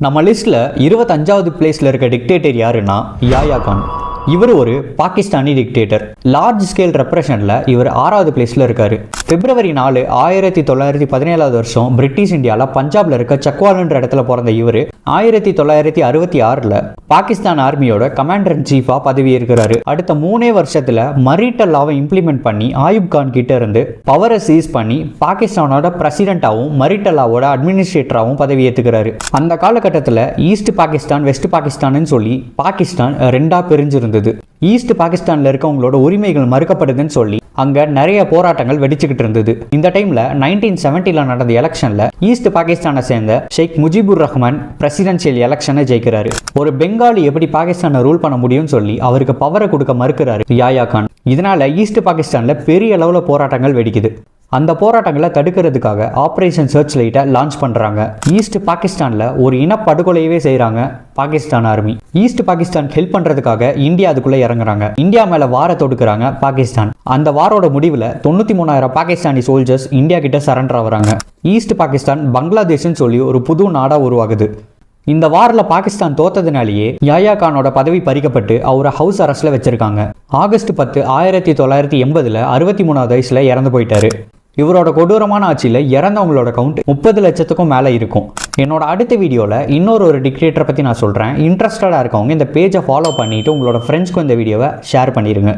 நம்ம லிஸ்ட்டில் இருபத்தஞ்சாவது பிளேஸில் இருக்க டிக்டேட்டர் யாருன்னா யாயா கான் இவர் ஒரு பாகிஸ்தானி டிக்டேட்டர் லார்ஜ் ஸ்கேல் ரெப்ரஷனில் இவர் ஆறாவது பிளேஸில் இருக்கார். பிப்ரவரி நாலு ஆயிரத்தி தொள்ளாயிரத்தி பதினேழாவது வருஷம் பிரிட்டிஷ் இந்தியாவில் பஞ்சாப்ல இருக்க சக்வாலுன்ற இடத்துல பிறந்த இவர் ஆயிரத்தி தொள்ளாயிரத்தி அறுபத்தி ஆறில் பாகிஸ்தான் ஆர்மியோட கமாண்டர் இன் சீஃபாக பதவி இருக்கிறாரு அடுத்த மூணே வருஷத்தில் மரீட்டல் லாவை இம்ப்ளிமெண்ட் பண்ணி ஆயுப் கான் கிட்ட இருந்து பவரை சீஸ் பண்ணி பாகிஸ்தானோட பிரசிடென்ட்டாகவும் மரிட்டல்லாவோட அட்மினிஸ்ட்ரேட்டராகவும் பதவி ஏற்றுக்கிறாரு அந்த காலகட்டத்தில் ஈஸ்ட் பாகிஸ்தான் வெஸ்ட் பாகிஸ்தான்னு சொல்லி பாகிஸ்தான் ரெண்டா இருந்தது. ஈஸ்ட் பாகிஸ்தான்ல இருக்கவங்களோட உரிமைகள் மறுக்கப்படுதுன்னு சொல்லி அங்க நிறைய போராட்டங்கள் வெடிச்சுக்கிட்டு இருந்தது. இந்த டைம்ல நைன்டீன் செவன்டில நடந்த எலெக்ஷன்ல ஈஸ்ட் பாகிஸ்தானை சேர்ந்த ஷேக் முஜிபுர் ரஹ்மான் பிரசிடென்சியல் எலெக்ஷனை ஜெயிக்கிறாரு. ஒரு பெங்காலி எப்படி பாகிஸ்தானை ரூல் பண்ண முடியும்னு சொல்லி அவருக்கு பவரை கொடுக்க மறுக்கிறாரு யாயா கான். இதனால ஈஸ்ட் பாகிஸ்தான்ல பெரிய அளவுல போராட்டங்கள் வெடிக்குது. அந்த போராட்டங்களை தடுக்கிறதுக்காக ஆப்ரேஷன் சர்ச் லைட்டை லான்ச் பண்ணுறாங்க ஈஸ்ட் பாகிஸ்தானில் ஒரு இனப்படுகொலையவே செய்கிறாங்க Pakistan army east Pakistan help பண்ணுறதுக்காக இந்தியா அதுக்குள்ளே இறங்குறாங்க. இந்தியா மேலே வார தொடுக்கிறாங்க பாகிஸ்தான் அந்த வாரோட முடிவில் தொண்ணூற்றி மூணாயிரம் பாகிஸ்தானி சோல்ஜர்ஸ் இந்தியா கிட்ட சரண்டர் ஆகிறாங்க. ஈஸ்ட் பாகிஸ்தான் பங்களாதேஷ்னு சொல்லி ஒரு புது நாடாக உருவாகுது. இந்த வாரில் பாகிஸ்தான் தோத்ததுனாலேயே யாயா கானோட பதவி பறிக்கப்பட்டு அவரை ஹவுஸ் அரெஸ்ட்டில் வச்சுருக்காங்க. ஆகஸ்ட் பத்து ஆயிரத்தி தொள்ளாயிரத்தி எண்பதில் அறுபத்தி மூணாவது வயசில் இறந்து போயிட்டாரு. இவரோட கொடூரமான ஆட்சியில் இறந்தவங்களோட கவுண்ட் முப்பது லட்சத்துக்கும் மேலே இருக்கும். என்னோட அடுத்த வீடியோவில் இன்னொரு ஒரு டிக்டேட்டரை பற்றி நான் சொல்கிறேன் இன்ட்ரெஸ்டடாக இருக்கவங்க இந்த பேஜை ஃபாலோ பண்ணிவிட்டு உங்களோட ஃப்ரெண்ட்ஸ்க்கு இந்த வீடியோவை ஷேர் பண்ணிடுங்க